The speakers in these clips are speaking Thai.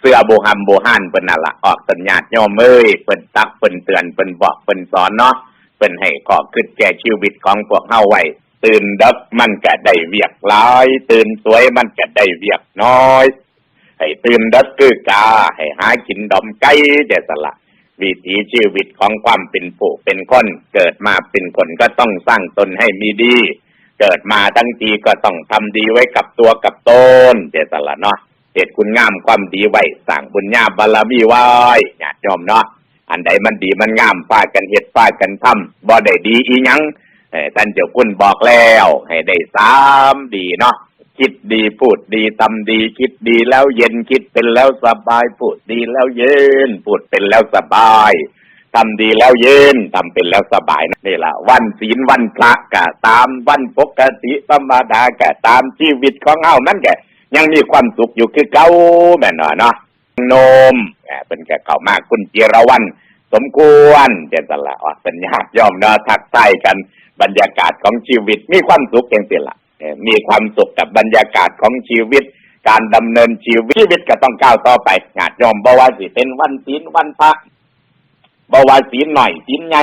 เสื้อโบฮัมโบฮันเปิ้นน่ะละออกสัญญาณโยมเอ้ยเปิ้นตักเปิ้นเตือนเปิ้นบอกเปิ้นสอนเนาะเปิ้นให้ขอคิดแก่ชีวิตของพวกเฮาไว้ตื่นดึกมันก็ได้เวียกหลาย ตื่นสวยมันก็ได้เวียกน้อย ให้ตื่นดึกคือกา ให้หากินดอมไก่เดสละ วิถีชีวิตของความเป็นผู้เป็นคนเกิดมาเป็นคนก็ต้องสร้างตนให้มีดี เกิดมาทั้งทีก็ต้องทำดีไว้กับตัวกับตนเดสละเนาะ เหตุคุณงามความดีไว้สร้างบุญญาบารมีไว้ญาติโยมเนาะอันใดมันดีมันงามฟาดกันเฮ็ดฟาดกันทำบ่ได้ดีอีหยังท่านเจ้าคุณบอกแล้ว ให้ได้สามดีเนาะคิดดีพูดดีทำดี คิดดีแล้วเย็นคิดเป็นแล้วสบายพูดดีแล้วเย็นพูดเป็นแล้วสบายทำดีแล้วเย็นทำเป็นแล้วสบายนี่ละวันศีลวันพระกะตามวันปกติธรรมดากะตามชีวิตของเฮานั่นแก ยังมีความสุขอยู่คือเก่าแม่นอนเนาะโนมเป็นแก่เก่ามากคุณเจรวัน สมควรเจตละออกสัญญาติยอมเนาะทักทายกันบรรยากาศของชีวิต มีความสุขเองสิละมีความสุขกับบรรยากาศของชีวิต การดำเนินชีวิตชีวิตก็ต้องก้าวต่อไปญาติโยมบ่ว่าสิเป็นวันศีลวันพระบ่ว่าศีลหน่อยศีลใหญ่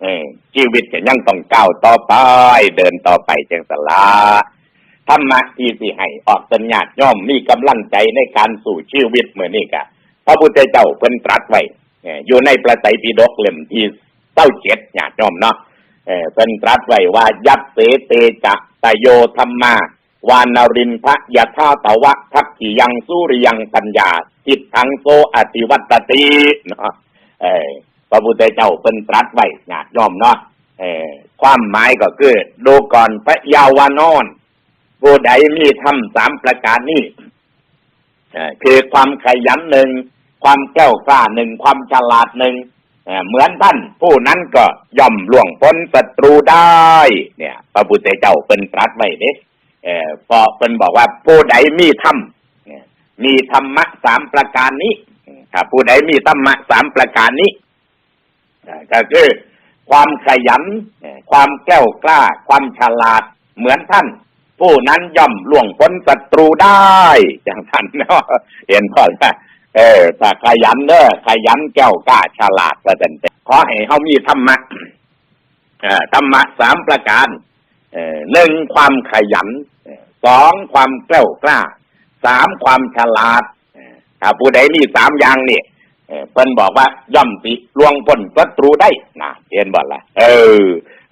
เออชีวิตก็ยังต้องก้าวต่อไป เดินต่อไปเจงสละ ธรรมะที่สิให้ออกสัญญาณย่อมมีกำลังใจในการสู่ชีวิตเหมือนนี่กะพระพุทธเจ้าเพิ่นตรัสไว้เอ่ออยู่ในประไตรปิฎกเล่มที่เต้าเจ็ดญาติโยมเนาะเออเพิ่นตรัสไว้ว่ายัตเสเตจะตโยธรรมาวานารินทะยะธาตวะทักขิยังสุริยังปัญญาจิตทังโซอติวัตติเนาะเออพระพุทธเจ้าเพิ่นตรัสไว้ญาติโยมเนาะเออความหมายก็คือ ดูก่อนพระยาวานอน ผู้ใดมีทำสามประการนี้คือความขยันหนึ่งความแกล้วกล้าหนึ่งความฉลาดหนึ่งเหมือนท่าน ผู้นั้นก็ย่อมล่วงพ้นศัตรูได้ เนี่ยพระพุทธเจ้าเป็นตรัสไว้เด้เออพอเป็นบอกว่าผู้ใดมีธรรมมีธรรมะสามประการนี้ถ้าผู้ใดมีธรรมะสามประการนี้ก็คือความขยัน ความแก้วกล้า ความฉลาดเหมือนท่าน ผู้นั้นย่อมล่วงพ้นศัตรูได้ อย่างท่านเนาะเห็นพ่อไหมเออถ้าขยันเด้อขยันแก้วกล้าฉลาดก็เป็นขอให้เขามีธรรมะอ่อธรรมะสามประการเอ่อหนึ่งความขยันสองความแก้วกล้าสามความฉลาดถ้าผู้ใดมีสามอย่างนี่เอ่อเพิ่นบอกว่าย่อมสิล่วงพ้นศัตรูได้นะเห็นบ่ล่ะเออ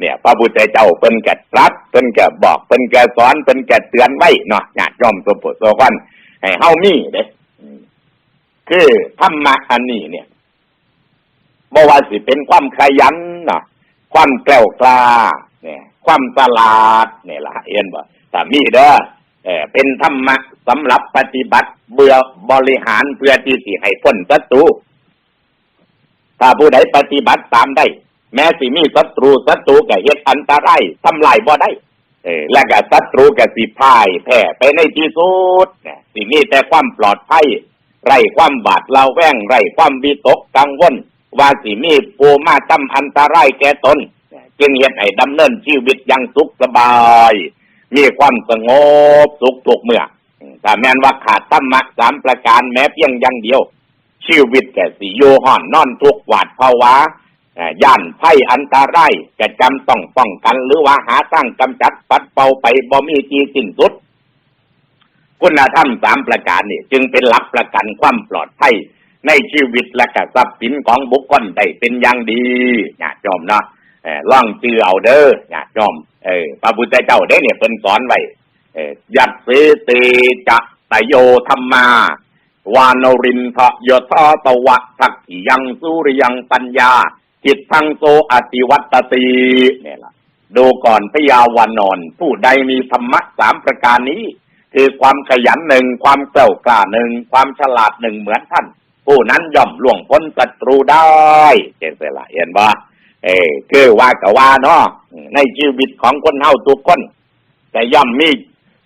เนี่ยพระพุทธเจ้าเพิ่นก็ตรัสเพิ่นก็บอกเพิ่นก็สอนเพิ่นก็เตือนไว้เนาะญาติโยมสุภุโสกันให้เฮามีเด้คือธรรมะอันนี้เนี่ยบ่ว่าสิเป็นความขยันเนาะความแกล้วกล้าเนี่ย ความฉลาดเนี่ยละเห็นบ่ถ้ามีเด้อเออเป็นธรรมะสำหรับปฏิบัติเบื่อบริหารเพื่อที่สิให้พ้นศัตรูถ้าผู้ใดปฏิบัติตามได้ แม้สิมีศัตรูศัตรูก็เฮ็ดอันตรายทำลายบ่ได้เออและก็ศัตรูก็สิพ่ายแพ้ไปในที่สุดสิมีแต่ความปลอดภัยไร้ความบาดเระแวงไร้ความวิตกกังวลว่าสิมีผู้มาทำอันตรายแก่ตนจึงเฮ็ดให้ดำเนินชีวิตอย่างสุขสบาย มีความสงบสุขทุกเมื่ออืมถ้าแม้นว่าขาดธรรมะสามประการแม้เพียงอย่างเดียว ชีวิตแก่สิโยห่อนนอนทุกหวาดภาวะ ย่านภัยอันตรายจะจำต้องป้องกันหรือว่าหาทางกำจัดปัดเป่าไปบ่มีจีสิ้นสุด คุณธรรมสามประการนี่จึงเป็นหลักประกันความปลอดภัยในชีวิตและก็ทรัพย์สินของบุคคลได้เป็นอย่างดีญาติโยมเนาะล่องจือเอาเด้อญาติโยมเออพระพุทธเจ้าได้เนี่ยเพิ่นสอนไว้ยัตสเตจะตโยธรรมาวานรินทะยทาตวะทักขิยังสุริยังปัญญา จิตทังโซอติวัตติเนี่ยล่ะดูก่อนพยาวานอน ผู้ใดมีธรรมะสามประการนี้ คือความขยันหนึ่งความแกล้วกล้าหนึ่งความฉลาดหนึ่งเหมือนท่าน ผู้นั้นย่อมล่วงพ้นศัตรูได้เห็นไหมล่ะเห็นบ่เออคือว่าก็ว่าเนาะในชีวิตของคนเฮาทุกคนแต่ย่อมมี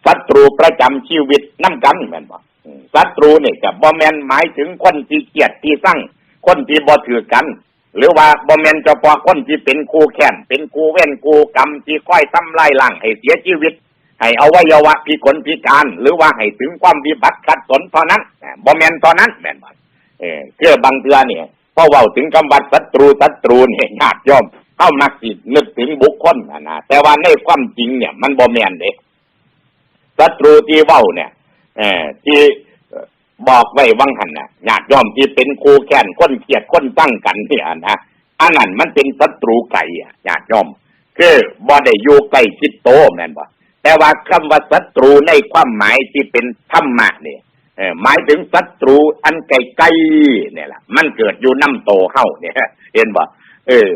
ศัตรูประจำชีวิตน้ำกันแม่นบ่อืมศัตรูนี่กับบ่แมนหมายถึงคนที่เกลียดที่สั่งคนที่บ่ถือกัน หรือว่าบ่แมนเฉพาะคนที่เป็นคู่แข่นเป็นคู่เว้นคู่กรรมที่ค่อยทำลายล้างให้เสียชีวิต ให้อวัยวะพิกลพิการ หรือว่าให้ถึงความวิบัติขัดสนเท่านั้นอ่าบ่แมนเท่านั้นแม่นบ่เออเคือบางเทื่อเนี่ยพอเว้าถึงคำว่าศัตรูศัตรูเนี่ยญาติโยมเข้ามักสินึกถึงบุคคลนะนะแต่ว่าในความจริงเนี่ย มันบ่แมนเด้ศัตรูที่เว้าเนี่ยเออที่ บอกไว้วังหันน่ะญาติโยมที่เป็นครูแค้นคนเกลียดคนตั้งกันเนี่ยนะอันนั้นมันเป็นศัตรูไก่อะญาติโยมคือบ่ได้อยู่ใกล้ชิดโตแม่นบ่แต่ว่าคำว่าศัตรูในความหมายที่เป็นธรรมะเนี่ยเออหมายถึงศัตรูอันไกลๆเนี่ยแหละมันเกิดอยู่น้ำโตเฮาเนี่ยเห็นบ่เออ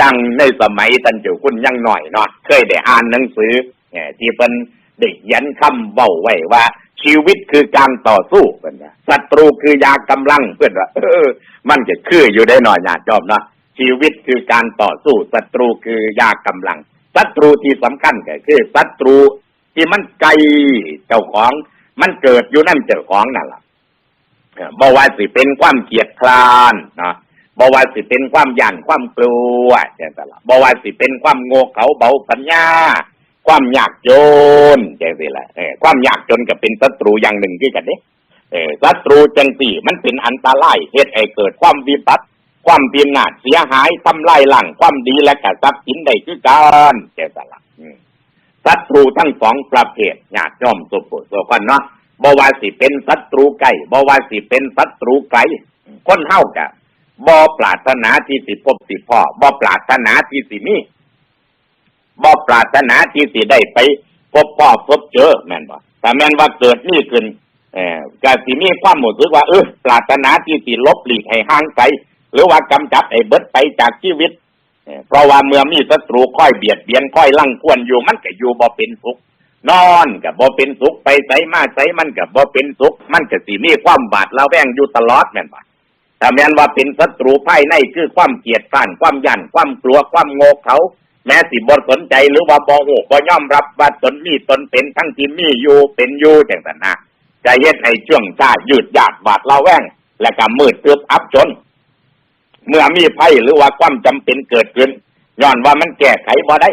ยังในสมัยตันเจ้าคุณยังหน่อยเนาะเคยได้อ่านหนังสือเนี่ยที่เป็นได้เขียนคำเว้าไว้ว่า ชีวิตคือการต่อสู้เพิ่นว่าศัตรูคือยากำลังเพิ่อนว่าเออ มันจะคืออยู่ได้หน่อยญาติโยมนะชีวิตคือการต่อสู้ศัตรูคือยากำลังศัตรูที่สำคัญก็คือศัตรูที่มันไกลเจ้าของ มันเกิดอยู่นั่นเจ้าของนั่นแหละเออบ่ว่าสิเป็นความเกลียดครานนะบ่ว่าสิเป็นความหยั่นความกลัวจังซั่ละบ่ว่าสิเป็นความโง่เขลาเบาปัญญา ความยากจนจังซี่แหละเออความยากจนก็เป็นศัตรูอย่างหนึ่งที่กันเด้เออศัตรูจังสี่มันเป็นอันตรายเฮ็ดให้เกิดความวิบัติความพินาศเสียหายทำลายหลังความดีและกทรัพย์สินใดคือการเจสละศัตรูทั้งสองประเภทญาติย่อมสุปุสุกันเนาะบวาสิเป็นศัตรูไก่บ่ว่าสิเป็นศัตรูไก่คนเฮากะบ่ปรารถนาที่สิพบสิพ่อบ่ปรารถนาที่สิมี บ่ปรารถนาที่สิได้ไปพบพ่อพบเจอแม่นบ่แต่แม่นว่าเกิดนี่ขึ้นเออก็สิมีความรู้สึกว่าเออปรารถนาที่สิลบหลีกให้ห่างไกลหรือว่ากำจัดไอ้เบิดไปจากชีวิตเพราะว่าเมื่อมีศัตรูค่อยเบียดเบียนค่อยลั่งควรอยู่มันก็อยู่บ่เป็นสุขนอนกับบ่เป็นสุขไปใส่มาใส่มันกับบ่เป็นสุขมันก็สิมีความบาดระแวงอยู่ตลอดแม่นบ่ถ้าแม่นว่าเป็นศัตรูภายในคือความเกลียดข้านความยันความกลัวความโง่เขา แม้สิบ่สนใจหรือว่าบ่โง่บ่ย่อมรับว่าตนมีตนเป็นทั้งที่มีอยู่เป็นอยู่จังซั่นนะจะเฮ็ดให้ช่วงชาหยืดยาดบาดระแวง และก็มืดตึบอับจน เมื่อมีภัยหรือว่าความจำเป็นเกิดขึ้นย้อนว่ามันแก้ไขบ่ได้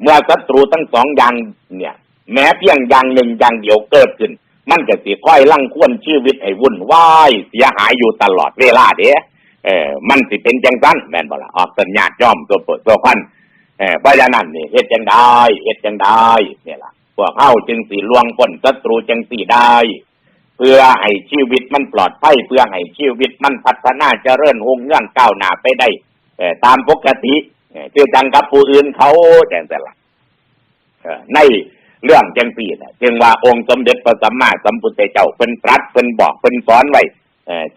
เมื่อศัตรูทั้งสองอย่างเนี่ย แม้เพียงอย่างหนึ่งอย่างเดียวเกิดขึ้น มันก็สิค่อยลั่งควรชีวิตให้วุ่นวายเสียหายอยู่ตลอดเวลาเด้เออมันสิเป็นจังซั่นแม่นบ่ล่ะออกสัญญาณย่อมตัวเปิดตัวพัน เออเพราะฉะนั้นนี่เฮ็ดจังได้เฮ็ดจังได้เนี่ยล่ะพวกเฮาจึงสิลวงพ้นศัตรูจังสิได้ เพื่อให้ชีวิตมันปลอดภัยเพื่อให้ชีวิตมันพัฒนาเจริญรุ่งเรืองก้าวหน้าไปได้ตามปกติเอ่อคือจังกับผู้อื่นเขาจังแต่ละในเรื่องจังปีนะจึงว่าองค์สมเด็จพระสัมมาสัมพุทธเจ้าเป็นตรัสเป็นบอกเป็นสอนไว้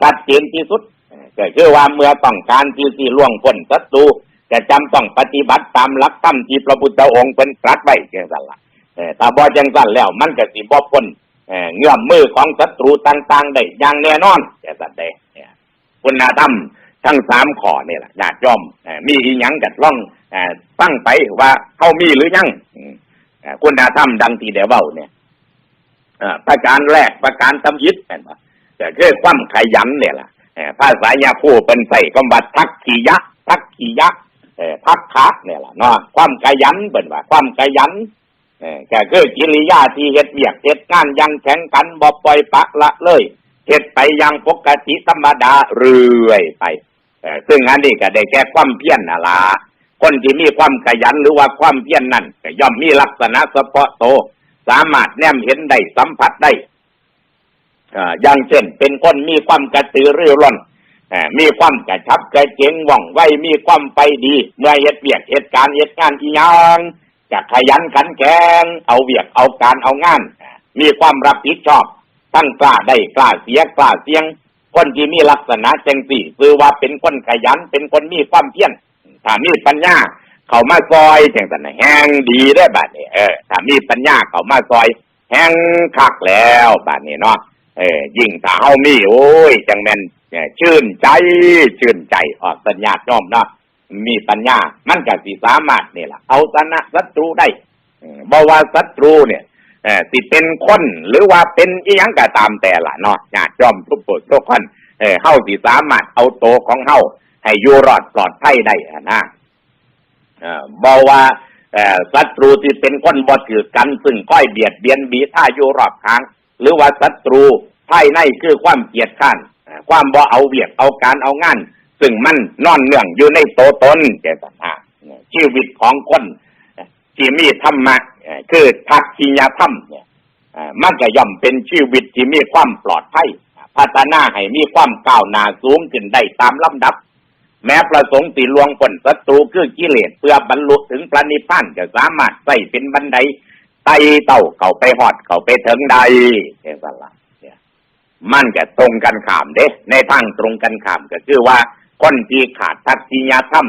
ชัดเจนที่สุดเอ่อก็คือว่าเมื่อต้องการที่สิล่วงพ้นศัตรู จะจำต้องปฏิบัติตามหลักธรรมที่พระพุทธองค์เป็นตรัสไว้จังซั่นล่ะเอ่อถ้าบ่จังซั่นแล้วมันก็สิบ่พ้นเอ่อเงื่อมมือของศัตรูต่างๆได้อย่างแน่นอนแต่สัตว์ใดเนี่ยคุณธรรมทั้งสามข้อนี่แหละญาติโยมเอ่อมีอีหยังกัดล่องเอ่อตั้งไปว่าเขามีหรือยังเอ่อคุณธรรมดังที่เดเว้าเนี่ยเอ่อประการแรกประการตำยิดเห็นปะก็คือความขยันเนี่ยละเอ่อภาษายาผู้เป็นใส่คำว่าทักขียะทักขียะ เอ่อทักขะเนี่ยแหละเนาะความขยันเป็นว่า ความขยันเออก็คือกิริยาที่เฮ็ดเวียกเฮ็ดงานยังแข็งกันบ่ปล่อยปละละเลยเฮ็ดไปยังปกติธรรมดาเรื่อยไปเออซึ่งอันนี้ก็ได้แก่ความเพียรน่ะล่ะคนที่มีความขยันหรือว่าความเพียรนนั่นก็ย่อมมีลักษณะเฉพาะโต สามารถแนมเห็นได้สัมผัสได้อ่าอย่างเช่นเป็นคนมีความกระตือรือร้นเอ่อ มีความกระชับกระเจงว่องไวมีความไปดี เมื่อเฮ็ดเวียกเฮ็ดการเฮ็ดงานอีหยังจะขยันขันแข็งเอาเวียกเอาการเอางาน มีความรับผิดชอบ ตั้งกล้าได้กล้าเสียกล้าเสียง คนที่มีลักษณะเจงสี่คือว่าเป็นคนขยันเป็นคนมีความเพียรถ้ามีปัญญา เขามาซอยจังสันแห้งดีได้บาดนี้เออถ้ามีปัญญาเขามาซอย แห้งคักแล้วบาดนี้เนาะเออยิ่งถ้าเฮามีโอ้ยจังแม่น ชื่นใจ ชื่นใจออกสัญญาณน้อมเนาะมีปัญญา มันก็สิสามารถนี่แหละเอาชนะศัตรูได้เออบ่ว่าศัตรูเนี่ยเออสิเป็นคนหรือว่าเป็นอีหยังก็ตามแต่ละเนาะญาติจอมทุกปุทุกคนเออเฮาสิสามารถเอาโตของเฮาให้อยู่รอดปลอดภัยได้นะเออบ่ว่าศัตรูที่เป็นคนบ่ถือกันซึ่งก้อยเบียดเบียนบีท่าอยู่รอบข้าง หรือว่าศัตรูภายในคือความเกลียดข้าน ความบ่เอาเวียกเอาการเอางาน ซึ่งมันนอนเนื่องอยู่ในโตตนแก่สันหาชีวิตของคนที่มีธรรมะคือทักษิยธรรมเนี่ยมันก็ย่อมเป็นชีวิตที่มีความปลอดภัยพัฒนาให้มีความก้าวหน้าสูงขึ้นได้ตามลำดับ แม้ประสงค์ตีลวงผลศัตรูคือกิเลสเพื่อบรรลุถึงพระนิพพานจะสามารถใส่เป็นบันไดไต่เต่าเข้าไปหอดเข้าไปถึงใดเท่านั้นละ มันก็ตรงกันข้ามเด้ในทางตรงกันข้ามก็คือว่าคนที่ขาดทักษิยธรรม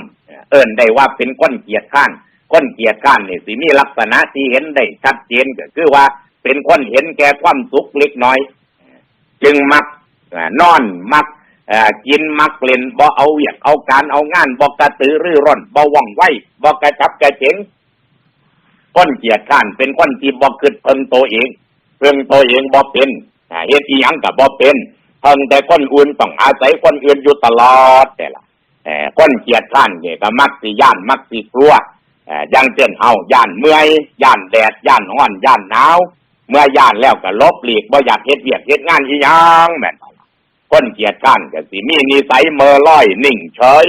เอิ้นได้ว่าเป็นคนเกียจข้านคนเกียจข้านนี่สิมีลักษณะที่เห็นได้ชัดเจนก็คือว่าเป็นคนเห็นแก่ความสุขเล็กน้อย จึงมักนอนมักกินมักเล่นบ่เอาเวียกเอาการเอางานบ่กระตือรือร้นบ่ว่องไวบ่กระชับกระเฉงคนเกียจข้านเป็นคนที่บ่คิดเพิ่งตัวเองเพิ่งตัวเองบ่เป็น เฮ็ดอีหยังก็บ่เป็นเพิ่งแต่คนอื่นต้องอาศัยคนอื่นอยู่ตลอดแต่ละเอ่อคนเกียจข้านนี่ก็มักสิย่านมักสิกลัวเอ่ออย่างเช่นเฮาย่านเมื่อยย่านแดดย่านร้อนย่านหนาว เมื่อย่านแล้วก็ลบหลีกบ่อยากเฮ็ดเวียกเฮ็ดงานอีหยังแม่นคนเกียจข้านก็สิมีนิสัยเมอลอยนิ่งเฉย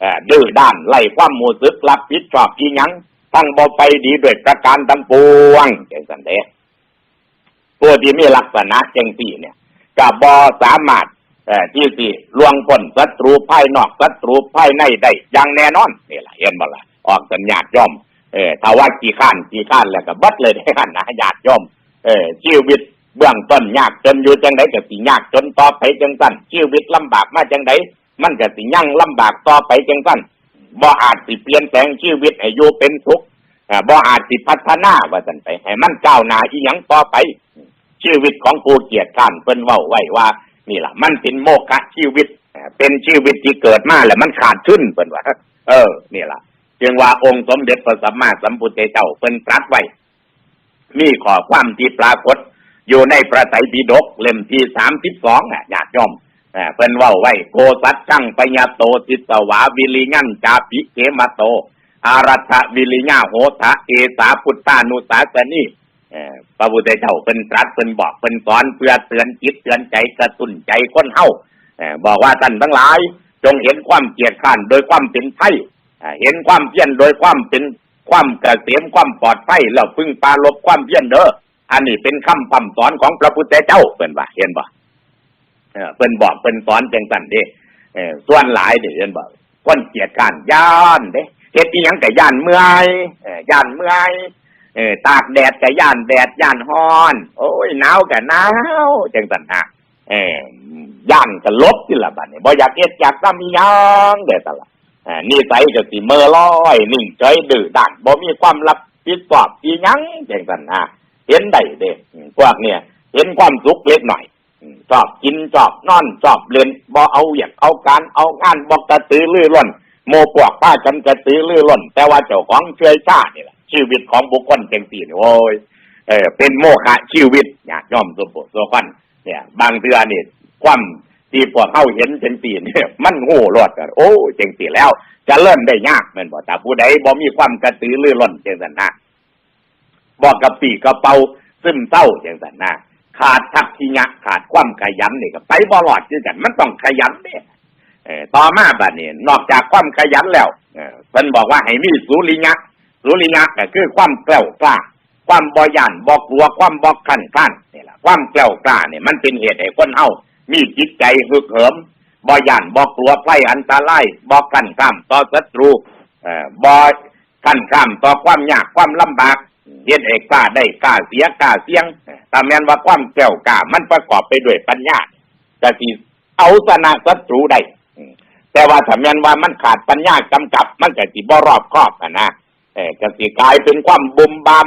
เอ่อดื้อด้านไล่ความรู้สึกรับผิดชอบอีหยังตั้งบ่ไปดีด้วยประการทั้งปวงจังซั่นเด้ ผู้ที่มีลักษณะจังซี่เนี่ยก็บ่สามารถเอ่อที่สิลวงพ้นศัตรูภายนอกศัตรูภายในได้อย่างแน่นอนนี่แหละเห็นบ่ละออกสัญญาณย่อมเออถ้าว่ากี่ขั้นกี่ขั้นแล้วก็บัดเลยได้กันนะญาติโยมเออชีวิตเบื้องต้นยากจนอยู่จังไดก็สิยากจนต่อไปจังสั้นชีวิตลำบากมาจังไดมันก็สิยั่งลำบากต่อไปจังสั้นบ่อาจสิเปลี่ยนแปลงชีวิตให้อยู่เป็นสุขอ่า บ่อาจสิพัฒนาว่าซั่นไปให้มันก้าวหน้าอีหยังต่อไป ชีวิตของผู้เกียรติข้านเพิ่นเว้าไว้ว่า นี่ล่ะ มันเป็นโมฆะชีวิต เป็นชีวิตที่เกิดมาแล้วมันขาดทุนเพิ่นว่าเออ นี่ล่ะจึงว่าองค์สมเด็จพระสัมมาสัมพุทธเจ้าเป็นตรัสไว้ มีข้อความที่ปรากฏ อยู่ในพระไตรปิฎกเล่มที่สามสิบสองอะญาติโยมเพิ่นเว่าไว้ โกสัตช่างปญญาโตสิสวาวิลิงันจาปิเขมาโต อารัฐวิลิญาโหทะเอสาพุทธานุสาสนีพระพุทธเจ้าเป็นตรัสเป็นบอกเป็นสอนเพื่อเตือนจิตเตือนใจกระตุ้นใจคนเฮาบอกว่าท่านทั้งหลาย จงเห็นความเกียดข้านโดยความเป็นไทยอ่เห็นความเพียรโดยความเป็นความเกษมความปลอดภัยแล้วพึ่งปาลบความเพียรเด้ออันนี้เป็นคำพัสอนของพระพุทธเจ้าเป็นว่าเห็นบ่เป็นบอกเป็นสอนจังสันเด้ส่วนหลายเด้เห็นบ่คนเกียดการย่านเด้ เฮ็ดอีหยังแต่ย่านเมื่อยเออย่านเมื่อยเออตากแดดแต่ย่านแดดย่านฮ้อน โอ้ยหนาวก็หนาวจังสันฮะเออย่านก็ลบที่ละบัดนี้บ่อยากเฮ็ดอยากทำอีหยังเด้อตลอดอ่านี่ใสก็สิเมื่อลอยนิ่งเฉยดื้อด้านบ่มีความรับผิดชอบอีหยังจังซั่นนะเห็นได้เด้พวกเนี่ยเห็นความสุขเล็กหน่อยชอบกินชอบนอนชอบเล่นบ่เอาเวียกเอาการเอางานบ่กระตือรือร้น โมพวกป้ากันกระตือรือร้นแต่ว่าเจ้าของเชื่อชานี่แหละชีวิตของบุคคลจังซี่นี่โอ้ยเออเป็นโมฆะชีวิตญาติโยมสมบูรณ์สมบันเนี่ย บางเทื่อนี่ความที่พวกเข้าเห็นเป็นปีเนี่ยมันโง่รอดกันโอ้จังสีแล้วจะเริ่มได้ยากแม่นบ่แต่ผู้ใดบ่มีความกระตือรือร้นจังซั่นนะบอกกับปีกระเป๋าซึมเศร้าจังซั่นนะขาดทักทิยะขาดความขยันนี่ก็ไปบ่รอดคือกัน มันต้องขยันเนี่ย ต่อมาบัดนี้นอกจากความขยันแล้วเพิ่นบอกว่าให้มีสุริยะสุริยะก็คือความแกล้วกล้า ความบ่ย่านบ่กลัวความบ่ขันข้านนี่แหละความแกล้วกล้าเนี่ยมันเป็นเหตุให้คนเฮามีจิตใจฮึกเหิมบ่ย่านบ่กลัวไฟอันตรายบ่กันข้ามต่อศัตรูเอ่อบ่กันข้ามต่อความยากความลำบากเฮ็ดให้กล้าได้กล้าเสียกล้าเสียงแต่แม้นว่าความแกล้วกล้ามันประกอบไปด้วยปัญญาจะสิเอาชนะศัตรูได้ แต่ว่าถ้าแม้นว่ามันขาดปัญญากำกับ มันก็สิบ่รอบครอบอะนะเออก็สิกลายเป็นความบุมบาม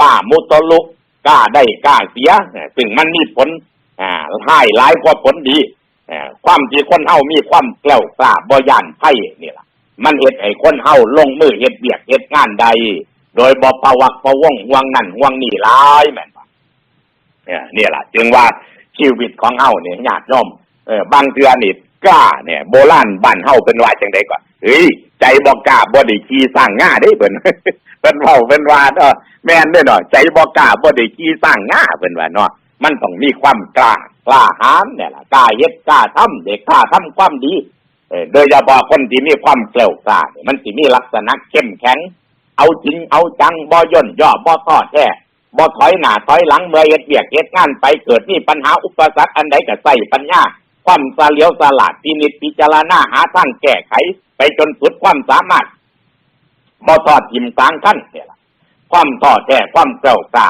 บ้ามุตลุกกล้าได้กล้าเสียซึ่งมันมีผลอ่าให้หลายกว่าผลดีอความที่คนเฮามีความกล้วกล้าบ่ย่านไพ่นี่ล่ะ มันเฮ็ดให้คนเฮาลงมือเฮ็ดเบียกเฮ็ดงานใด โดยบ่ประวักประวงห่วงนั่นห่วงนี่หลายแม่นบ่เนี่ยนี่ล่ะ จึงว่าชีวิตของเฮาเนี่ยญาติโยมเออบางเทือนี่กล้าเนี่ยโบราณบ้านเฮาเป็นว่าจังไดก่อนเฮ้ยใจบ่กล้าบ่ได้ขี่สร้างง่าเด้เพิ่นเพิ่นเว้าเพิ่นว่าเนาะแม่นเด้เนาะใจบ่กล้าบ่ได้ขี่สร้างง่าเพิ่นว่าเนาะมันต้องมีความกล้ากล้าหาญเนี่ยล่ะกล้าเฮ็ดกล้าทำเด็กกล้าทำความดีเออโดยเฉพาะคนที่มีความเกล้ากล้าเนี่ยมันสิมีลักษณะเข้มแข็ง เอาจริงเอาจังบ่ย่นย่อบ่ท้อแท้บ่ถอยหน้าถอยหลังเมื่อเฮ็ดเวียกเฮ็ดงานไปเกิดมีปัญหาอุปสรรคอันใดก็ใส่ปัญญา ความสาเลียวสลาดพินิจพิจารณาหาทางแก้ไข ไปจนสุดความสามารถบ่ทอดทิมกลางขั้นเนี่ยละความท้อแท้ความเกล้ากล้า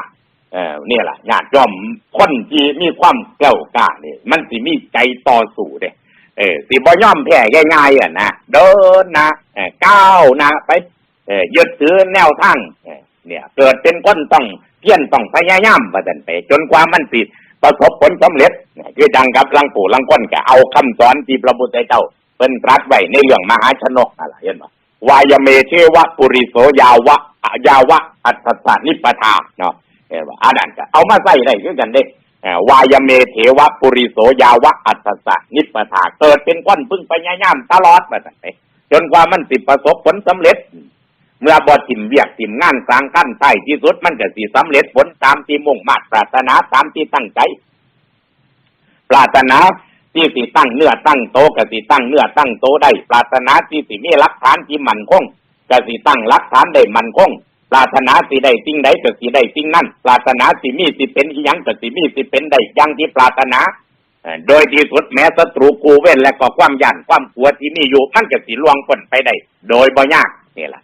เอ่อเนี่ยล่ะญาติโยมคนที่มีความเกล้ากล้านี่ยมันสิมีใจต่อสู้เด้เออสิบ่ย่อมแพ้ง่ายๆอะนะเดินนะเออก้าวนะไปเออยึดถือแนวทางเนี่ย เกิดเป็นคนต้องเพี้ยรต้องพยายามประดันไป จนกว่ามันสิ ประสบผลสำเร็จคือดังกับลังปู่ลังก้นก็เอาคำสอนที่พระพุทธเจ้าเป็นตรัสไว้ในเรื่องมหาชนกอะไรเห็นบ่วายเมเทวะปุริโสยาวะยาวะ อัตตานิปทาเนาะเห็นบ่อันนั้นก็เอามาใส่ได้คือกันเด้วายเมเทวะปุริโสยาวะอัตตานิปทาเกิดเป็นคนพึ่งพยายามตลอดประดันไปจนกว่ามันสิประสบผลสำเร็จ เมื่อบ่ทิมเวียกทิมงานสร้างขั้นใต้ที่สุดมันก็สิสำเร็จผลตามที่มุ่งมาตรปรารถนาตามที่ตั้งใจ ปรารถนาที่สิตั้งเนื้อตั้งโตก็สิตั้งเนื้อตั้งโตได้ ปรารถนาที่สิมีหลักฐานที่มั่นคงก็สิตั้งหลักฐานได้มั่นคงปรารถนาสิได้สิ่งใดก็สิได้สิ่งนั้นปรารถนาสิมีสิเป็นอีหยังก็สิมีสิเป็นได้ย่งที่ปรารถนาโดยที่สุดแม้ศัตรูกูเว้นและก็ความยันความกลัวที่มีอยู่มันก็สิล่วงพ้นไปได้ โดยบ่ยากนี่แหละ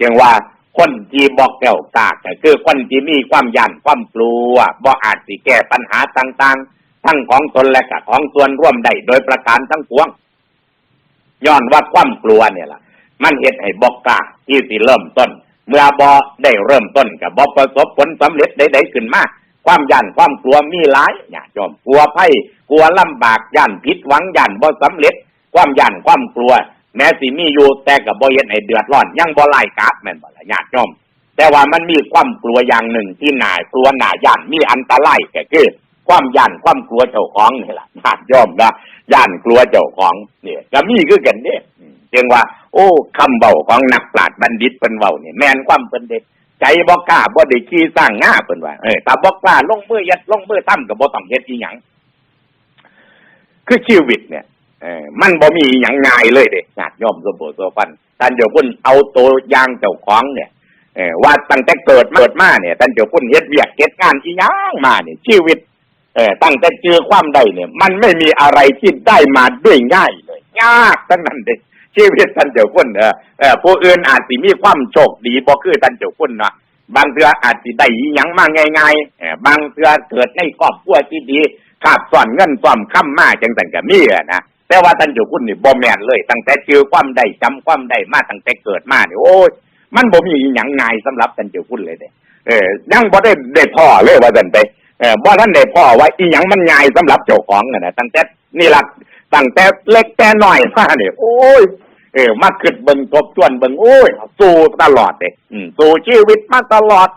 เพียงว่าคนที่บอกแก้วกากก็คือคนที่มีความยันความกลัวบ่อาจสิแก้ปัญหาต่างๆ ทั้งของตนและก็ของส่วนร่วมได้โดยประการทั้งปวงย้อนว่าความกลัวเนี่ยล่ะ มันเหตุให้บอกกล้าที่สิเริ่มต้น เมื่อบ่ได้เริ่มต้นกับบ่ประสบผลสำเร็จใดๆขึ้นมาความยันความกลัวมีหลายเนี่ยจอมกลัวไพ่กลัวลำบากยันผิดหวังยันบ่สำเร็จ ความยันความกลัว แม้สิมีอยู่แต่กับบ่เฮ็ดให้เดือดร้อน ยังบ่ไล่กาดแม่นบ่ล่ะญาติโยมแต่ว่ามันมีความกลัวอย่างหนึ่งที่หน่ากลัวหน่าย่านมีอันตรายก็คือ ความย่านความกลัวเจ้าของนี่ล่ะญาติโยมนะย่านกลัวเจ้าของเนี่ยก็มีคือกันเด้อืมจึงว่า โอ้คำเบาของนักปราชญ์บัณฑิตเพิ่นเว้านี่แม่นความเพิ่นเด้ใจบ่กล้าบ่ได้ขี้สร้างง่าเพิ่นว่าเออถ้าบ่กล้าลงมือยัดลงมือทำก็บ่ต้องเฮ็ดอีหยังคือชีวิตเนี่ย มันบ่มีหยังง่ายเลยเด้ญาติโยมสมบูรณ์สฟันท่านเจ้าคุณเอาตัวอยางเจ้าของเนี่ยเออว่าตั้งแต่เกิดเกิดมาเนี่ยท่านเจ้าคุณเฮ็ดเวียกเฮ็ดงานอีหยังมาเนี่ยชีวิตเออตั้งแต่เจอความได้เนี่ย มันไม่มีอะไรที่ได้มาด้วยง่ายเลยยากทั้งนั้นเด้ชีวิตท่านเจ้าคุณเออเออผู้อื่นอาจสิมีความโชคดีบ่คือท่านเจ้าคุณเนาะบางเทืออาจสิได้ยังมาง่ายๆเออบางเทือเกิดในครอบครัวที่ดีขาดส่อนเงินส่อมค้ำมาจังซั่นก็มีอะนะ แต่ว่าท่านเจ้าคุณนี่บ่แม่นเลย ตั้งแต่เจอความได้จำความได้มาตั้งแต่เกิดมาเนี่ยโอ้ยมันบ่มีหยังง่ายสำหรับท่านเจ้าคุณเลยเด้เออยังบ่ได้ได้พ่อเลยว่าซั่นไปเออบ่ท่านได้พ่อว่าอีหยังมันง่ายสำหรับเจ้าของน่ะนะตั้งแต่นี่ล่ะตั้งแต่เล็กแต่น้อยมาเนี่ยโอ้ยเออมาคิดเบิ่งทบทวนเบิ่งโอ้ยสู้ตลอดเด้อืมสู้ชีวิตมาตลอด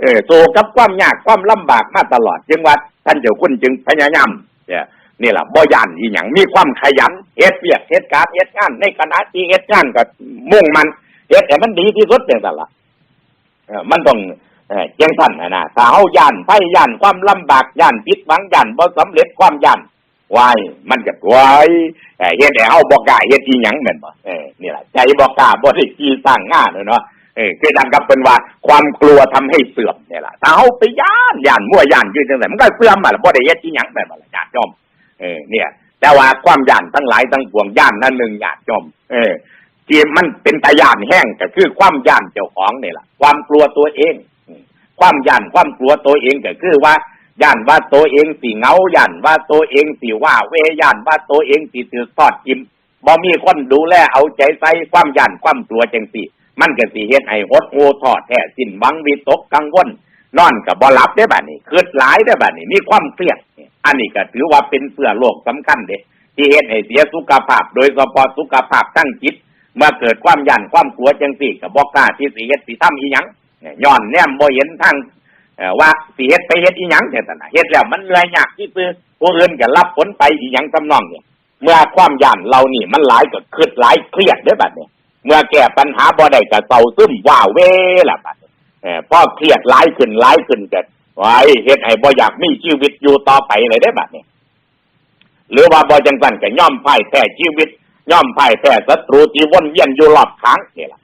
เออสู้กับความยากความลำบากมาตลอด จึงว่าท่านเจ้าคุณจึงพยายามเนี่ย นี่แหละบ่ยันอีหยังมีความขยันเฮ็ดเวียกเฮ็ดการเฮ็ดงาน ในขณะที่เฮ็ดงานก็มุ่งมันเฮ็ดให้มันดีที่สุดจังซั่นละมันต้องเอ่อจังซั่นนะนะถ้าเฮาย่านไผย่านความลำบากย่านผิดหวังย่านบ่สำเร็จความย่านวายมันก็วายเฮ็ดให้เฮาบ่กล้าเฮ็ดอีหยังแม่นบ่เออนี่แหละใจบ่กล้าบ่ได้ขี้สร้างงานเนาะเออคือดังกับเป็นว่าความกลัวทำให้เสื่อมนี่ล่ะถ้าเฮาไปย่านย่านมั่วย่านอยู่จังไดมันก็เสื่อมมาล่ะบ่ได้เฮ็ดอีหยังแม่นบ่ล่ะญาติโยม เออเนี่ย แต่ว่าความย่านทั้งหลายทั้งปวงย่านนั่นหนึ่งย่านจอมเออที่มันเป็นตาย่านแห้งก็คือความย่านเจ้าของนี่แหละความกลัวตัวเอง ความย่านความกลัวตัวเองก็คือว่าย่านว่าตัวเองสิเงาย่านว่าตัวเองสิว่าเวย่านว่าตัวเองสิถือทอดกิมบ่มีคนดูแลเอาใจใส่ความย่านความกลัวจังสิมันก็สิเฮ็ดให้หดโอทอดแท้สิ้นหวังวิตกกังวลนอนกับบ่หลับได้อบัดนี้คืดหลายได้อบัดนี้มีความเครียด อันนี้ก็ถือว่าเป็นเสื้อโลกสำคัญเด้ที่เฮ็ดให้เสียสุขภาพ โดยเฉพาะสุขภาพทั้งจิต เมื่อเกิดความยันความกลัวจังสี่ก็บ่กล้าที่สิเฮ็ดสิทำอีหยังเนี่ยย้อนแนมบ่เห็นทางว่าสิเฮ็ดไปเฮ็ดอีหยังจังซั่นน่ะเฮ็ดแล้วมันเหนื่อยยากที่ซื่อผู้อื่นก็รับผลไปอีหยังทำนองเนี่ยเมื่อความยันเรานี่มันหลายก็คิดหลายเครียดเด้อบัดนี้เมื่อแก้ปัญหาบ่ได้ก็เศร้าซึมว้าเวล่ะบัดเออพอเครียดหลายขึ้นหลายขึ้นก็ ไว้เฮ็ดให้บ่อยากมีชีวิตอยู่ต่อไปเลยได้บัดนี้หรือว่าบ่จังซั่นก็ย่อมพ่ายแพ้ชีวิต ย่อมพ่ายแพ้ศัตรูที่วนเวียนอยู่รอบข้างนี่ล่ะ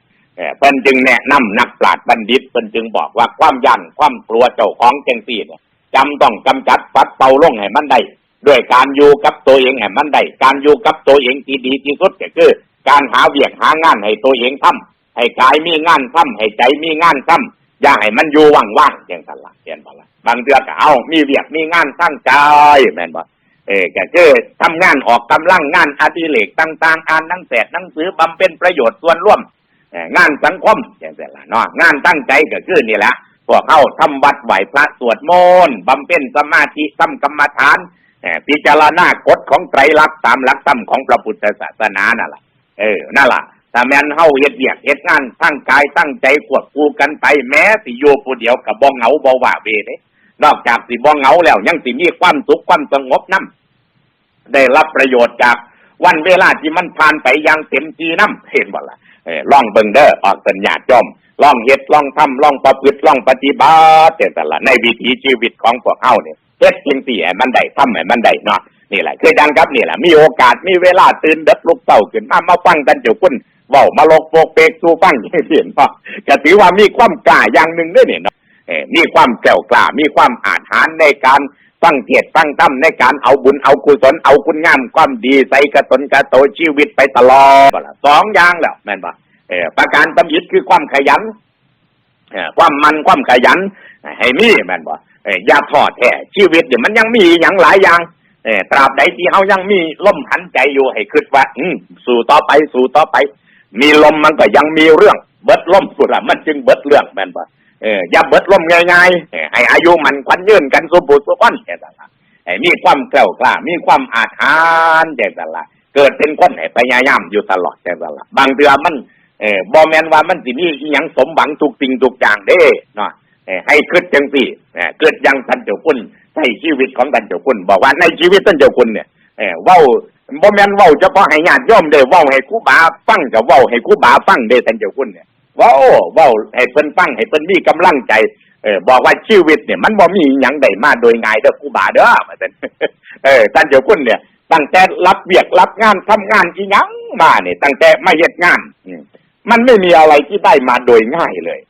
เพิ่นจึงแนะนำนักปราชญ์บัณฑิตเพิ่นจึงบอกว่าความยันความกลัวเจ้าของจังซี่เนี่ยจำต้องกำจัดปัดเป่าลงให้มันได้ด้วยการอยู่กับตัวเองให้มันได้การอยู่กับตัวเองที่ดีที่สุดก็คือ การหาเวียกหางานให้ตัวเองทำให้กายมีงานทำให้ใจมีงานทำ อย่าให้มันอยู่ว่างๆอย่างนั้นละเห็นบ่ละบางเดือก็เอามีเวียกมีงานตั้งใจแม่นบ่เออก็คือทำงานออกกำลังงานอดิเรกต่างๆอ่านหนังสือหนังสือบำเพ็ญประโยชน์ส่วนร่วมงานสังคมอย่างนั้นละเนาะงานตั้งใจก็คือนี่แหละพวกเข้าทำวัดไหวพระสวดมนต์บำเพ็ญสมาธิทำกรรมฐานพิจารณากฎของไตรลักษณ์ตามหลักธรรมของพระพุทธศาสนานั่นแหละเออนั่นล่ะ ถ้าแม่นเฮาเฮ็ดเวียกเฮ็ดงานตั้งกายตั้งใจควบคู่กันไปแม้สิอยู่ผู้เดียวกับบ่เหงาบ่ว่าเวเด้นอกจากสิบ่เหงาแล้ว ยังสิมีความสุขความสงบนํได้รับประโยชน์จากวันเวลาที่มันผ่านไปอย่างเต็มที่นํเห็นบ่ล่ะเออลองเบิ่งเด้อออกสัญญาจอมล่องเฮ็ดล่องทำล่องประพฤติลองปฏิบัติแต่ละในวิถีชีวิตของพวกเฮาเนี่ยเฮ็ดจริงสิให้มันได้ทำให้มันได้เนาะนี่แหละคือดังครับนี่แหละมีโอกาสมีเวลาตื่นเด็กลุกเต้าขึ้นมามาฟังกันเจ้าคุณ เว้ามาลกโปกเปกสู่ฟังให้เห็นเนาะก็ถือว่ามีความกล้าอย่างหนึ่งด้วยเนี่ยเนาะเอ่อมีความแกล้วกล้า มีความอาถรรในการฟังเทศน์ฟังธรรมในการเอาบุญเอากุศลเอาคุณงามความดีใส่กระตนกระโตชีวิตไปตลอดสองอย่างแล้วแม่นบ่เออประการตำยิดคือความขยันเอ่อความมันความขยัน ให้มีแม่นบ่เอ้ยอย่าทอดแท้ชีวิตเนี่ยมันยังมีอย่างหลายอย่างเออตราบใดที่เฮายังมีลมหันใจอยู่ให้คิดว่า อืสู่ต่อไปสู่ต่อไป มีลมมันก็ยังมีเรื่อง เบิดลมสุดละมันจึงเบิดเรื่องแม่นบ่เอออย่าเบิดลมง่ายๆเออให้อายุมันควันยืนกันสมบูรสุขคนแค่นั้นละให้มีความแกล้วกล้า มีความอาถรรพ์แค่นั้นละเกิดเป็นคนให้พยายามอยู่ตลอดแค่นั้นละบางเดือมันเออบ่แมนว่ามันสิมีอีหยังสมหวังทุกสิ่งทุกอย่างเด้เนาะเออให้คิดจังสี่เอ่อเกิดยังท่านเจ้าคุณใช้ชีวิตของท่านเจ้าคุณบอกว่าในชีวิตท่านเจ้าคุณเนี่ยเออเว้าบ่แม่นเว้าเฉพาะให้ญาติโยมเด้เว้าให้ครูบาฟังกับเว้าให้ครูบาฟังเด้ท่านเจ้าคุณเนี่ยเว้าเว้าให้เพิ่นฟังให้เพิ่นมีกำลังใจเออบอกว่าชีวิตเนี่ยมันบ่มีหยังใดมาโดยง่ายเด้อครูบาเด้อว่าซั่นเออท่านเจ้าคุณเนี่ยตั้งแต่รับเวียกรับงานทำงานอีหยังมาเนี่ยตั้งแต่มาเฮ็ดงานมันไม่มีอะไรที่ได้มาโดยง่ายเลย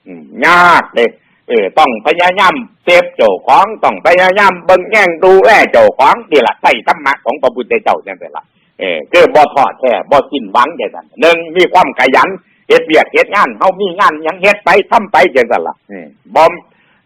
ยากเลย ออต้องพยายามเซฟเจ้าของต้องพยายามเบิ่งแย่งดูแลเจ้าของนี่แหละใส่ธรรมะของพระพุทธเจ้าจังซี่ล่ะเออคือบ่ทอดแท้บ่สิ้นหวังจังซั่นหนึ่งมีความขยันเฮ็ดเวียกเฮ็ดงานเฮามีงานยังเฮ็ดไปทำไปจังซั่นละอืมบ่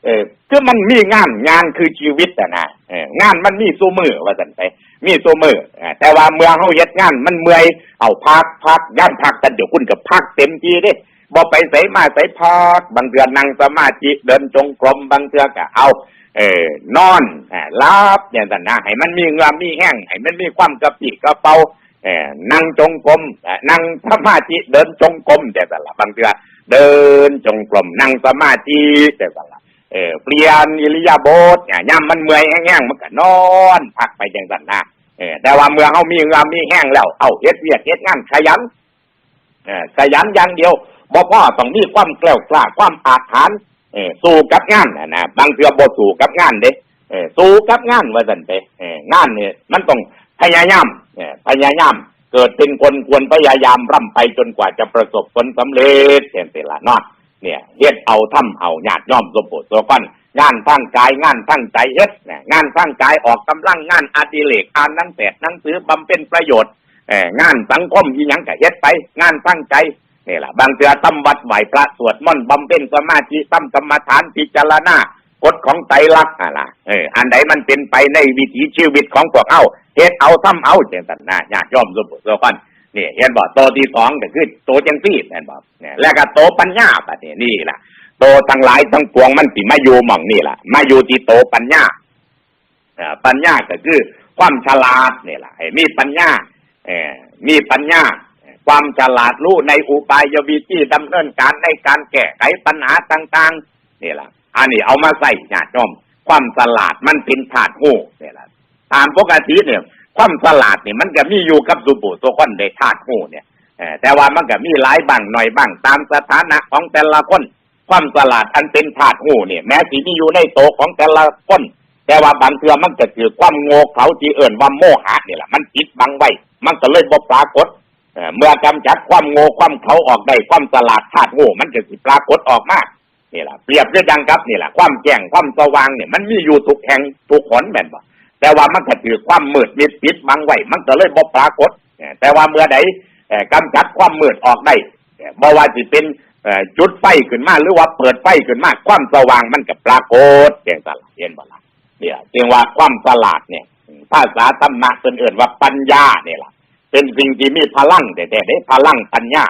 เออคือมันมีงานงานคือชีวิตอะนะเอองานมันมีซุมือว่าซั่นไป มีซุมือแต่ว่าเมื่อเฮาเฮ็ดงาน มันเมื่อยเอาพักพักย่านพักกันเดี๋ยวคุณก็พักเต็มที่เด้ บ่ไปใส่มาใส่พักบางเดือนนั่งสมาธิเดินจงกรมบางเทือก็เอา เออนอนอ่ารับอย่างนั้นนะให้มันมีเงือมีแห้งให้มันมีความกระปรี้กระเป๋าเออนั่งจงกรมนั่งสมาธิเดินจงกรมแต่แต่ละบางเทื่อเดินจงกรมนั่งสมาธิแต่แต่ละเออเปลี่ยนอิริยาบถเนี่ยย่ำมันเมื่อยแห้งๆมันก็นอนพักไปอย่างนั้นนะเออแต่ว่าเมื่อเฮามีเงือมีแห้งแล้ว เอาเฮ็ดเวียกเฮ็ดงานขยันเออขยันอย่างเดียว บ่พ่อต้องมีความแกล้วกล้าความอาถรรพ์เออสู้กับงานนะนะบางเทื่อบ่สู้กับงานเด้เออสู้กับงานว่าซั่นไปเอองานเนี่ยมันต้องพยายามเออพยายาม เกิดเป็นคนควรพยายามร่ำไปจนกว่าจะประสบผลสำเร็จเห็นสิล่ะนาะเนี่ยเฮ็ดเอาทำเอาญาติย่อมสมบูรณ์ตัวกันงานทั้งกายงานทั้งใจเฮ็ดงานทั้งกายออกกำลังงานอดิเรกอ่านหนังสือหนังสือบำเพ็ญประโยชน์เอองานสังคมอีหยังก็เฮ็ดไป งานทั้งใจ นี่แหละบางเทือทำวัดไหวพระสวดมนต์บำเพ็ญสมาธิทำกรรมฐานพิจารณากฎของไตรลักษณ์อะไรเอออันใดมันเป็นไปในวิถีชีวิตของพวกเอาเฮ็ดเอาทำเอาเจตันนะญาติโยมสมบูรณ์สมบันนี่เห็นบอกโตที่สองก็คือโตจังซี่เห็นบอกเนี่ยแล้วก็โตปัญญาปะเนี่ยนี่แหละโตทั้งหลายทั้งปวงมันสิมาอยู่หม่องนี่แหละมาอยู่ที่โตปัญญาเอ่อปัญญาก็คือความฉลาดนี่แหละมีปัญญาเออมีปัญญา ความฉลาดรู้ในอุบายวิธีดำเนินการในการแก้ไขปัญหาต่าง ๆ นี่แหละอันนี้เอามาใส่ญาติโยมความฉลาดมันเป็นธาตุหูนี่แหละตามปกติเนี่ย ความฉลาดเนี่ยมันก็มีอยู่กับสุบุสุคนในธาตุหูเนี่ยแต่ว่ามันก็มีหลายบ้างหน่อยบ้างตามสถานะของแต่ละคน ความสลาดอันเป็นธาตุหูเนี่ย แม้สิมีอยู่ในโตของแต่ละคน แต่ว่าบางเทือมันก็คือความโง่เขาที่เอิ่นว่าโมหะนี่แหละมันปิดบังไว้มันก็เลยบ่ปรากฏ เมื่อกำจัดความโง่ความเขาออกได้ความสลาดธาตุโง่มันก็สิปรากฏออกมานี่แหละเปรียบด้วยดังครับนี่แหละความแจ้งความสว่างเนี่ยมันมีอยู่ทุกแห่งทุกหนแม่นบ่แต่ว่ามันก็ถือความมืดมิดปิดบังไว้มันก็เลยบ่ปรากฏแต่ว่าเมื่อใดกำจัดความมืดออกได้เอ่อบ่ว่าสิเป็นจุดไฟขึ้นมาหรือว่าเปิดไฟขึ้นมาความสว่างมันก็ปรากฏอย่างสล่ะเห็นบ่ล่ะเนี่ยเรียกว่าความฉลาดเนี่ยภาษาธรรมะเป็นเอื่นว่าปัญญาเนี่ยล่ะ เป็นสิ่งที่มีพลังแต่แต่ได้พลังปัญญา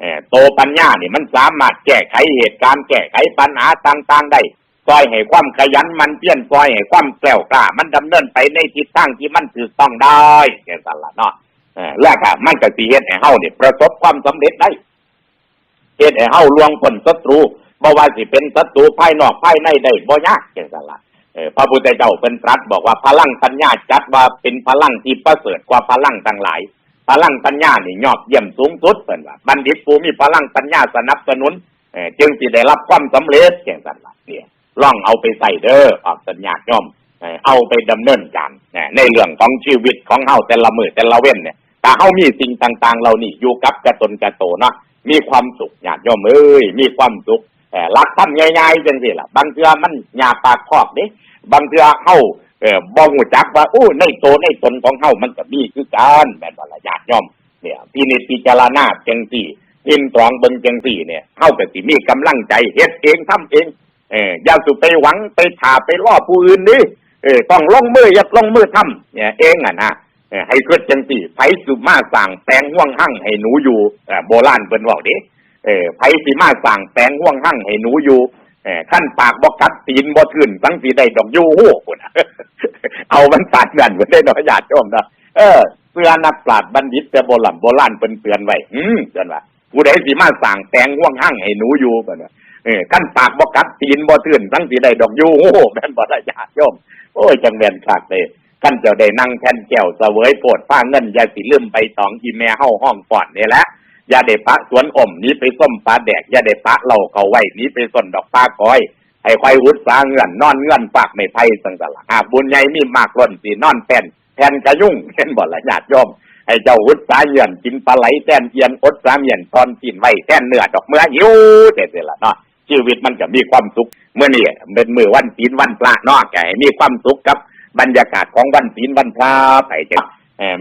เออโตปัญญาเนี่ยมันสามารถแก้ไขเหตุการณ์แก้ไขปัญหาต่างๆได้ซอยให้ความขยันมันเพียรซอยให้ความแกล้วกล้า มันดำเนินไปในทิศทางที่มันถูกต้องได้แก่สันละเนาะเออแล้วก็มันก็สิเฮ็ดให้เฮาเนี่ยประสบความสำเร็จได้เฮ็ดให้เฮาลวงพ้นศัตรูบ่ว่าสิเป็นศัตรูภายนอกภายในได้บ่ยากแก่สันละเออพระพุทธเจ้าเป็นตรัสบอกว่าพลังปัญญาจัดว่าเป็นพลังที่ประเสริฐกว่าพลังทั้งหลาย ลังปัญญานี่ยอดเยี่ยมสูงสุดเป็นว่าบัณฑิตผู้มีพลังปัญญาสนับสนุนเอ่อจึงสิได้รับความสำเร็จอย่างนั้นล่ะเนี่ยลองเอาไปใส่เด้อออกสัญญาย่อมเอ่อเอาไปดำเนินการนะในเรื่องของชีวิตของเฮาแต่ละมือแต่ละเว้นเนี่ยถ้าเฮามีสิ่งต่าง ๆเหล่านี้อยู่กับกระตนกระโตเนาะมีความสุขญาติโยมเอ้ยมีความสุขเอ่รักท่านง่ายๆจังซี่ล่ะ บางเทื่อมันหยาปากคอกเด้บางเทื่อเฮา เออบ่ฮู้จักว่าโอ้ในโตในตนของเฮามันก็มีคือกันแม่นบ่ล่ะญาติโยมเนี่ยพินิจพิจารณาจังซี่ยินตรองเบิ่งจังซี่เนี่ยเฮาก็สิมีกำลังใจเฮ็ดเองทำเองเอออย่าสุไปหวังไปถ่าไปล่อผู้อื่นนี่เออต้องลงมืออย่าลงมือทำเนี่ยเองอะนะเออให้คิดจังซี่ไผสุมาสร้างแปลงห่วงหั่งให้หนูอยู่อ่อโบราณเพิ่นเว้าเด้เออไผสิมาสร้างแปลงห่วงหั่งให้หนูอยู่ ขั้นปากบอกกัดตีนบ่ทื่นสังสีได้ดอกยูหูพุ่นเอามันปานกันบ่ได้น้อยญาติโยมนะเออเพื่อนักปราชญ์บัณฑิตแต่โบราณโบราณเพิ่นเตือนไว้อืมเตือนว่าผู้ใดสิมาสร้างแปลงห่วงหั่งให้หนูอยู่เพิ่นว่าเออขั้นปากบ่กัดตีนบ่ทื่นสังสีได้ดอกยูหูแม่นบ่ได้ญาติโยมโอ้ยจังแม่นคักเลยขั้นเจ้าได้นั่งแท่นแก้วเสวยโปรดฟ้าเงินยาสิลืมไปตองอีแม่เฮาห้องก่อนนี่แหละ อย่าได้ปะสวนอมนี้ไปส้มปลาแดกอย่าได้ปะเหล่าเขาไว้นี้ไปส้นดอกปลาก้อยให้ควายวุดสาเงื่อนนอนเงื่อนปากไม่ไพ่สังสละหาบุญใหญ่มีมากล้นสีนอนแผ่นแผ่นกระยุ่งเช่นบ่ละญาติโยมให้เจ้าวุดสาเงื่อนกินปลาไหลแท่นเอียนอดสาเอียนตอนกินไว้แท่นเนื้อดอกเมื่อหิวเสร็จละเนาะชีวิตมันก็มีความสุขเมื่อนี่เป็นมือวันศีลวันพระเนาะแกให้มีความสุขกับบรรยากาศของวันศีลวันพระไปเจ้า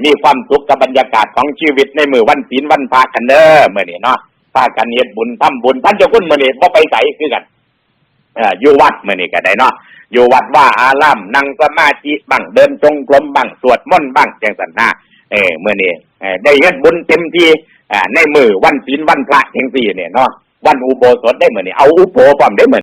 มีความสุขกับบรรยากาศของชีวิตในมือวันศีลวันพากันเด้อเมื่อนี้เนาะพากันเฮ็ดบุญทำบุญท่านเจ้าคุณเมื่อนี้บ่ไปไสคือกันอ่ออยู่วัดเมื่อนี้ก็ได้เนาะอยู่วัดว่าอารามนั่งสมาธิบังเดินจงกรมบังสวดมนต์บังจังสันนาเออเมื่อนี้เอ่ได้เฮ็ดบุญเต็มที่อ่าในมือวันศีลวันพระจังซี่เนี่ยเนาะวันอุโบสถได้เมื่อนี้เอาอุโบพร้อมได้เมื่อ